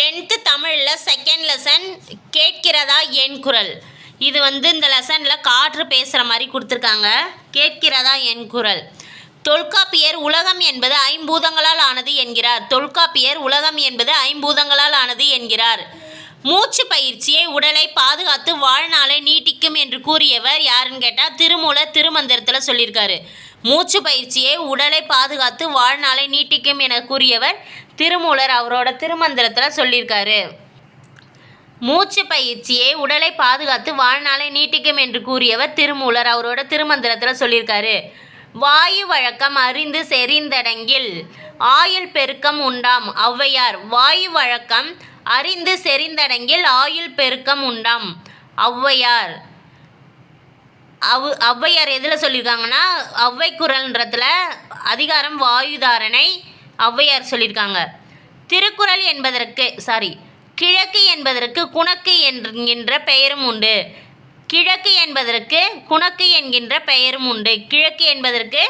Tenth தமிழில் second lesson கேட்கிறதா என் குரல்? இது வந்து இந்த லெசனில் காற்று பேசுகிற மாதிரி கொடுத்துருக்காங்க. கேட்கிறதா என் குரல். தொல்காப்பியர் உலகம் என்பது ஐம்பூதங்களால் ஆனது என்கிறார். தொல்காப்பியர் உலகம் என்பது ஐம்பூதங்களால் ஆனது என்கிறார். மூச்சு பயிற்சியை உடலை பாதுகாத்து வாழ்நாளை நீட்டிக்கும் என்று கூறியவர் யாருன்னு கேட்டால் திருமூல திருமந்திரத்தில் சொல்லியிருக்காரு. மூச்சு பயிற்சியை உடலை பாதுகாத்து வாழ்நாளை நீட்டிக்கும் என கூறியவர் திருமூலர் அவரோட திருமந்திரத்தில் சொல்லியிருக்காரு. மூச்சு பயிற்சியை உடலை பாதுகாத்து வாழ்நாளை நீட்டிக்கும் என்று கூறியவர் திருமூலர் அவரோட திருமந்திரத்தில் சொல்லியிருக்காரு. வாயு வழக்கம் அறிந்து செறிந்தடங்கில் ஆயுள் பெருக்கம் உண்டாம். ஔவையார் வாயு வழக்கம் அறிந்து செறிந்தடங்கில் ஆயுள் பெருக்கம் உண்டாம். ஔவையார் அவ் ஔவையார் எதில் சொல்லியிருக்காங்கன்னா ஔவை குரல்ன்றதுல அதிகாரம் வாயுதாரணை ஔவையார் சொல்லியிருக்காங்க திருக்குறள் என்பதற்கு சாரி கிழக்கு என்பதற்கு குணக்கு என்கின்ற பெயரும் உண்டு. கிழக்கு என்பதற்கு குணக்கு என்கின்ற பெயரும் உண்டு. கிழக்கு என்பதற்கு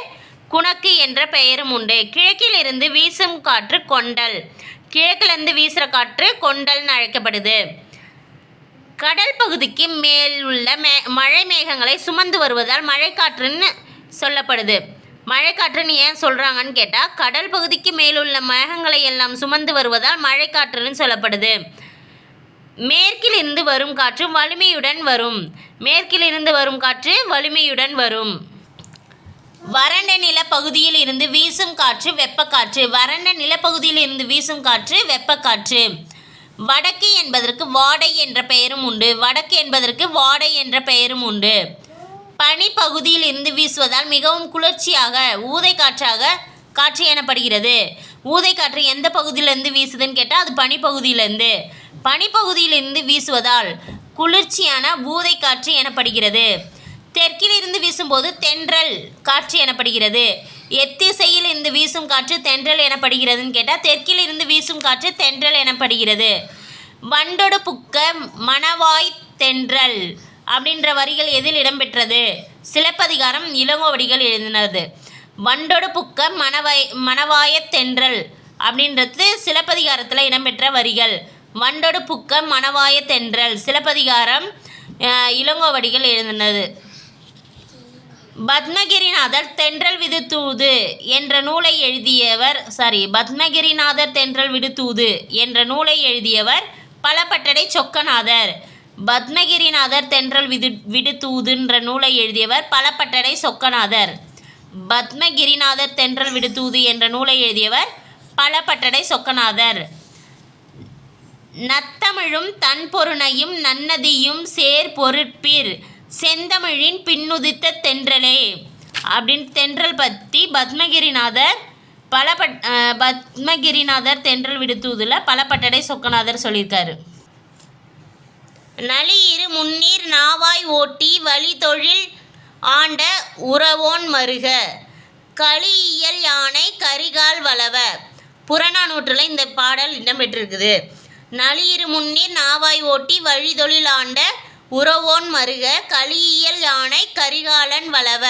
குணக்கு என்ற பெயரும் உண்டு. கிழக்கிலிருந்து வீசும் காற்று கொண்டல். கிழக்கிலிருந்து வீசுகிற காற்று கொண்டல்னு அழைக்கப்படுது. கடல் பகுதிக்கு மேல் உள்ள மே மழை மேகங்களை சுமந்து வருவதால் மழைக்காற்றுன்னு சொல்லப்படுது. மழைக்காற்றுன்னு ஏன் சொல்கிறாங்கன்னு கேட்டால் கடல் பகுதிக்கு மேலுள்ள மேகங்களை எல்லாம் சுமந்து வருவதால் மழைக்காற்றுன்னு சொல்லப்படுது. மேற்கிலிருந்து வரும் காற்று வலிமையுடன் வரும். மேற்கிலிருந்து வரும் காற்று வலிமையுடன் வரும். வறண்ட நிலப்பகுதியில் இருந்து வீசும் காற்று வெப்பக்காற்று. வறண்ட நிலப்பகுதியில் இருந்து வீசும் காற்று வெப்பக்காற்று. வடக்கு என்பதற்கு வாடை என்ற பெயரும் உண்டு. வடக்கு என்பதற்கு வாடை என்ற பெயரும் உண்டு. பனிப்பகுதியில் இருந்து வீசுவதால் மிகவும் குளிர்ச்சியாக ஊதை காற்றாக காற்று எனப்படுகிறது. ஊதை காற்று எந்த பகுதியிலேருந்து வீசுதுன்னு கேட்டால் அது பனிப்பகுதியிலேருந்து பனிப்பகுதியிலிருந்து வீசுவதால் குளிர்ச்சியான ஊதை காற்று எனப்படுகிறது தெற்கிலிருந்து வீசும்போது தென்றல் காற்று எனப்படுகிறது. எத்தி இருந்து வீசும் காற்று தென்றல் எனப்படுகிறதுன்னு கேட்டால் தெற்கில் இருந்து வீசும் காற்று தென்றல் எனப்படுகிறது. வண்டொடு புக்க மணவாய் தென்றல் அப்படின்ற வரிகள் எதில் இடம்பெற்றது? சிலப்பதிகாரம் இளங்கோவடிகள் எழுதினது. வண்டொடு புக்க மணவாய் மணவாய தென்றல் அப்படின்றது சிலப்பதிகாரத்தில் இடம்பெற்ற வரிகள். வண்டொடு புக்க மணவாய தென்றல் சிலப்பதிகாரம் இளங்கோவடிகள் எழுதினது. பத்மகிரிநாதர் தென்றல் விடுத்தூது என்ற நூலை எழுதியவர் சாரி பத்மகிரிநாதர் தென்றல் விடுத்தூது என்ற நூலை எழுதியவர் பலபட்டடை சொக்கநாதர். பத்மகிரிநாதர் தென்றல் விடு விடுத்தூதுன்ற நூலை எழுதியவர் பலபட்டடை சொக்கநாதர். பத்மகிரிநாதர் தென்றல் விடுதூது என்ற நூலை எழுதியவர் பலபட்டடை சொக்கநாதர். நத்தமிழும் தன்பொருணையும் நன்னதியும் சேர் பொருட்பீர் செந்தமிழின் பின்னுதித்த தென்றலே அப்படின்னு தென்றல் பற்றி பத்மகிரிநாதர் பல பட் பத்மகிரிநாதர் தென்றல் விடுத்துவதில் பலப்பட்டடை சொக்கநாதர் சொல்லியிருக்காரு. நளியிரு முன்னீர் நாவாய் ஓட்டி வழி தொழில் ஆண்ட உறவோன் மருக. களியியல் யானை கரிகால் வளவ. புறநானூற்றில் இந்த பாடல் இடம்பெற்றிருக்குது நளியிரு முன்னீர் நாவாய் ஓட்டி வழி தொழில் ஆண்ட உறவோன் மருக களியியல் யானை கரிகாலன் வளவ.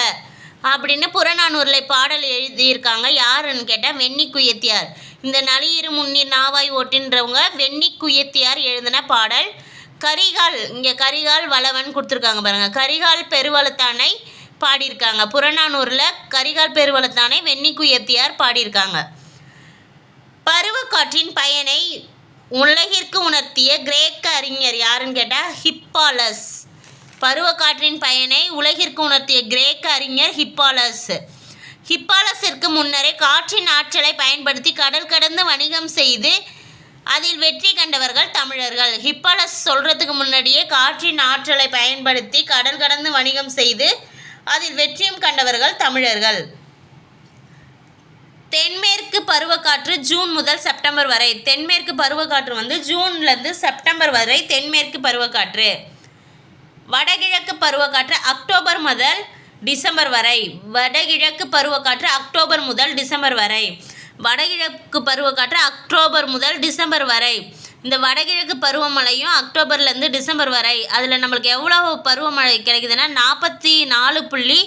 அப்படின்னு புறநானூரில் பாடல் எழுதியிருக்காங்க. யாருன்னு கேட்டால் வெண்ணி குயத்தியார். இந்த நளியிரு முன்னீர் நாவாய் ஓட்டின்றவங்க வெண்ணி குயத்தியார் எழுதின பாடல். கரிகால் இங்கே கரிகால் வளவன் கொடுத்துருக்காங்க பாருங்கள் கரிகால் பெருவளத்தானை பாடியிருக்காங்க. புறநானூரில் கரிகால் பெருவளத்தானை வெண்ணி குயத்தியார் பாடியிருக்காங்க. பருவக்காற்றின் பயனை உலகிற்கு உணர்த்திய கிரேக்க அறிஞர் யாருன்னு கேட்டால் ஹிப்பாலஸ். பருவக்காற்றின் பயனை உலகிற்கு உணர்த்திய கிரேக்க அறிஞர் ஹிப்பாலஸ். ஹிப்பாலஸிற்கு முன்னரே காற்றின் ஆற்றலை பயன்படுத்தி கடல் கடந்து வணிகம் செய்து அதில் வெற்றி கண்டவர்கள் தமிழர்கள். ஹிப்பாலஸ் சொல்கிறதுக்கு முன்னாடியே காற்றின் ஆற்றலை பயன்படுத்தி கடல் கடந்து வணிகம் செய்து அதில் வெற்றியும் கண்டவர்கள் தமிழர்கள். தென்மேற்கு பருவக்காற்று ஜூன் முதல் செப்டம்பர் வரை. தென்மேற்கு பருவக்காற்று வந்து ஜூன்லேருந்து செப்டம்பர் வரை தென்மேற்கு பருவக்காற்று. வடகிழக்கு பருவக்காற்று அக்டோபர் முதல் டிசம்பர் வரை. வடகிழக்கு பருவக்காற்று அக்டோபர் முதல் டிசம்பர் வரை. வடகிழக்கு பருவக்காற்று அக்டோபர் முதல் டிசம்பர் வரை. இந்த வடகிழக்கு பருவமழையும் அக்டோபர்லேருந்து டிசம்பர் வரை. அதில் நம்மளுக்கு எவ்வளோ பருவமழை கிடைக்குதுன்னா நாற்பத்தி நாலு புள்ளி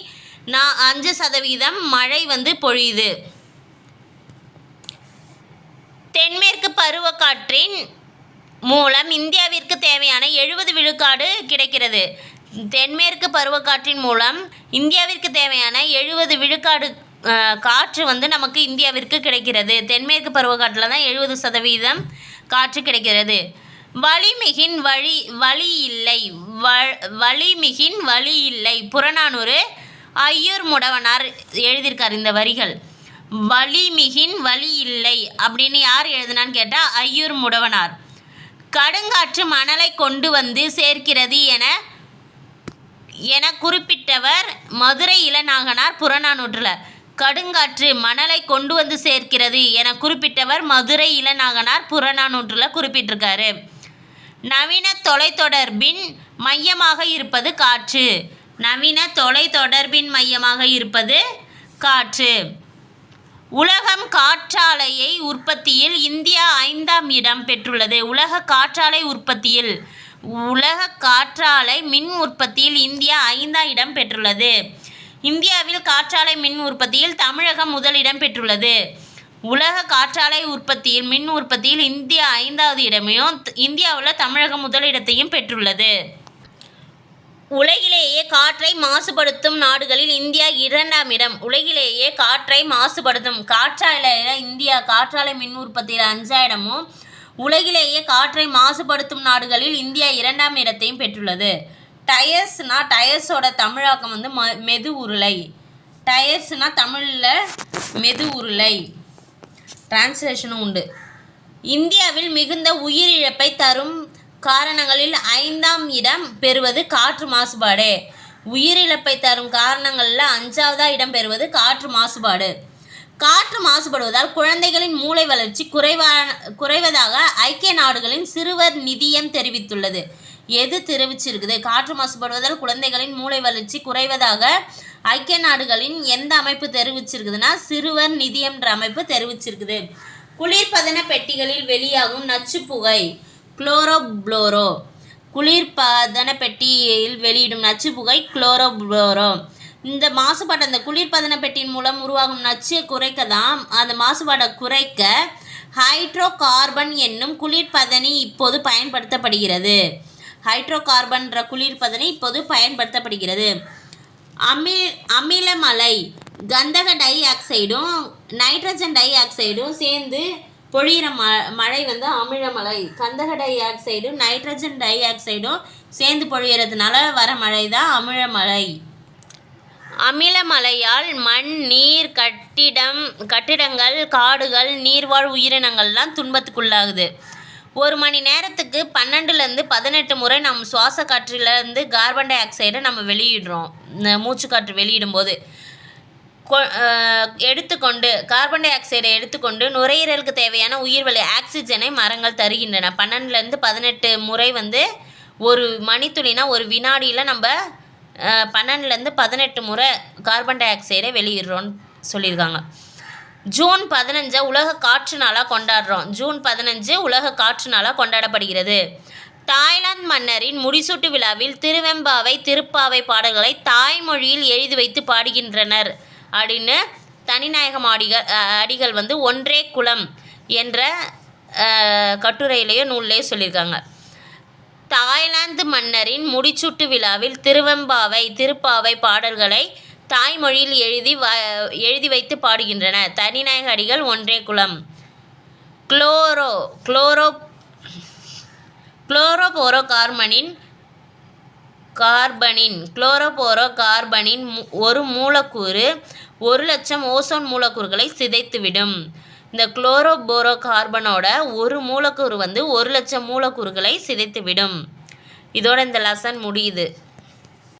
நா அஞ்சு சதவீதம் மழை வந்து பொழியுது தென்மேற்கு பருவக்காற்றின் மூலம் இந்தியாவிற்கு தேவையான எழுபது விழுக்காடு கிடைக்கிறது. தென்மேற்கு பருவக்காற்றின் மூலம் இந்தியாவிற்கு தேவையான எழுபது விழுக்காடு காற்று வந்து நமக்கு இந்தியாவிற்கு கிடைக்கிறது. தென்மேற்கு பருவக்காற்றில் தான் எழுபது சதவீதம் காற்று கிடைக்கிறது. வலிமிகின் வழி வழி இல்லை. வ வலிமிகின் வழி இல்லை. புறநானூறு ஐயூர் முடவனார் எழுதியிருக்கார் இந்த வரிகள். வலிமிகின் வலி இல்லை அப்படின்னு யார் எழுதுனான்னு கேட்டால் ஐயூர் முடவனார். கடுங்காற்று மணலை கொண்டு வந்து சேர்க்கிறது என என குறிப்பிட்டவர் மதுரை இளநாகனார் புறநானூற்றில். கடுங்காற்று மணலை கொண்டு வந்து சேர்க்கிறது என குறிப்பிட்டவர் மதுரை இளநாகனார் புறநானூற்றில் குறிப்பிட்டிருக்காரு. நவீன தொலைத்தொடர்பின் மையமாக இருப்பது காற்று. நவீன தொலைத்தொடர்பின் மையமாக இருப்பது காற்று. உலகம் காற்றாலையை உற்பத்தியில் இந்தியா ஐந்தாம் இடம் பெற்றுள்ளது. உலக காற்றாலை உற்பத்தியில் உலக காற்றாலை மின் உற்பத்தியில் இந்தியா ஐந்தாம் இடம் பெற்றுள்ளது. இந்தியாவில் காற்றாலை மின் உற்பத்தியில் தமிழகம் முதலிடம் பெற்றுள்ளது. உலக காற்றாலை உற்பத்தியில் மின் உற்பத்தியில் இந்தியா ஐந்தாவது இடமையும் இந்தியாவில் தமிழகம் முதலிடத்தையும் பெற்றுள்ளது. உலகிலேயே காற்றை மாசுபடுத்தும் நாடுகளில் இந்தியா இரண்டாம் இடம் உலகிலேயே காற்றை மாசுபடுத்தும் காற்றாலையில் இந்தியா காற்றாலை மின் உற்பத்தியில் அஞ்சாயிரமும் உலகிலேயே காற்றை மாசுபடுத்தும் நாடுகளில் இந்தியா இரண்டாம் இடத்தையும் பெற்றுள்ளது. டயர்ஸ்னா டயர்ஸோட தமிழாக்கம் வந்து ம மெது உருளை. டயர்ஸ்னா தமிழில் மெது உருளை. டிரான்ஸ்லேஷனும் உண்டு. இந்தியாவில் மிகுந்த உயிரிழப்பை தரும் காரணங்களில் ஐந்தாம் இடம் பெறுவது காற்று மாசுபாடு. உயிரிழப்பை தரும் காரணங்களில் அஞ்சாவதாக இடம் பெறுவது காற்று மாசுபாடு. காற்று மாசுபடுவதால் குழந்தைகளின் மூளை வளர்ச்சி குறைவான குறைவதாக ஐக்கிய நாடுகளின் சிறுவர் நிதியம் தெரிவித்துள்ளது. எது தெரிவிச்சிருக்குது? காற்று மாசுபடுவதால் குழந்தைகளின் மூளை வளர்ச்சி குறைவதாக ஐக்கிய நாடுகளின் எந்த அமைப்பு தெரிவிச்சிருக்குதுன்னா சிறுவர் நிதியம்ன்ற அமைப்பு தெரிவிச்சிருக்குது. குளிர்பதன பெட்டிகளில் வெளியாகும் நச்சு புகை. குளோரோப்ளோரோ. குளிர்பதன பெட்டியில் வெளியிடும் நச்சு புகை குளோரோப்ளோரோ. இந்த மாசுபாடு அந்த குளிர்பதன பெட்டியின் மூலம் உருவாகும் நச்சை குறைக்க தான் அந்த மாசுபாடை குறைக்க ஹைட்ரோ கார்பன் என்னும் குளிர்பதனி இப்போது பயன்படுத்தப்படுகிறது. ஹைட்ரோ கார்பன்ற குளிர்பதனி இப்போது பயன்படுத்தப்படுகிறது. அமில் அமிலமலை கந்தக டை ஆக்சைடும் நைட்ரஜன் டை ஆக்சைடும் சேர்ந்து பொழியிற ம மழை வந்து அமிலமலை கந்தக டை ஆக்சைடும் நைட்ரஜன் டை ஆக்சைடும் சேர்ந்து பொழியறதுனால வர மழை தான் அமிலமலை அமிலமலையால் மண் நீர் கட்டிடம் கட்டிடங்கள் காடுகள் நீர்வாழ் உயிரினங்கள்லாம் துன்பத்துக்குள்ளாகுது. ஒரு மணி நேரத்துக்கு பன்னெண்டுலேருந்து பதினெட்டு முறை நம்ம சுவாச காற்றிலேருந்து கார்பன் டை ஆக்சைடை நம்ம வெளியிடுறோம். இந்த மூச்சுக்காற்று வெளியிடும்போது. எடுத்துக்கொண்டு கார்பன் டை ஆக்சைடை எடுத்துக்கொண்டு நுரையீரலுக்கு தேவையான உயிர்வளி ஆக்சிஜனை மரங்கள் தருகின்றன. பன்னெண்டுலேருந்து பதினெட்டு முறை வந்து ஒரு மணித்துளினா ஒரு வினாடியில் நம்ம பன்னெண்டுலேருந்து பதினெட்டு முறை கார்பன் டை ஆக்சைடை வெளியிடுறோன்னு சொல்லியிருக்காங்க. ஜூன் பதினஞ்சை உலக காற்று நாளாக கொண்டாடுறோம். ஜூன் பதினஞ்சு உலக காற்று நாளாக கொண்டாடப்படுகிறது. தாய்லாந்து மன்னரின் முடிசூட்டு விழாவில் திருவெம்பாவை திருப்பாவை பாடல்களை தாய்மொழியில் எழுதி வைத்து பாடுகின்றனர். அப்படின்னு தனிநாயகம் அடிகள் அடிகள் வந்து ஒன்றே குலம் என்ற கட்டுரையிலேயோ நூல்லையோ சொல்லியிருக்காங்க. தாய்லாந்து மன்னரின் முடிச்சுட்டு விழாவில் திருவெம்பாவை திருப்பாவை பாடல்களை தாய்மொழியில் எழுதி வ எழுதி வைத்து பாடுகின்றன. தனிநாயக அடிகள் ஒன்றே குலம். குளோரோ குளோரோ குளோரோபோரோ கார்மனின் கார்பனின் குளோரோபோரோ கார்பனின் ஒரு மூலக்கூறு ஒரு லட்சம் ஓசோன் மூலக்கூறுகளை சிதைத்துவிடும். இந்த குளோரோபோரோ கார்பனோட ஒரு மூலக்கூறு வந்து ஒரு லட்சம் மூலக்கூறுகளை சிதைத்துவிடும். இதோட இந்த லெசன் முடியுது.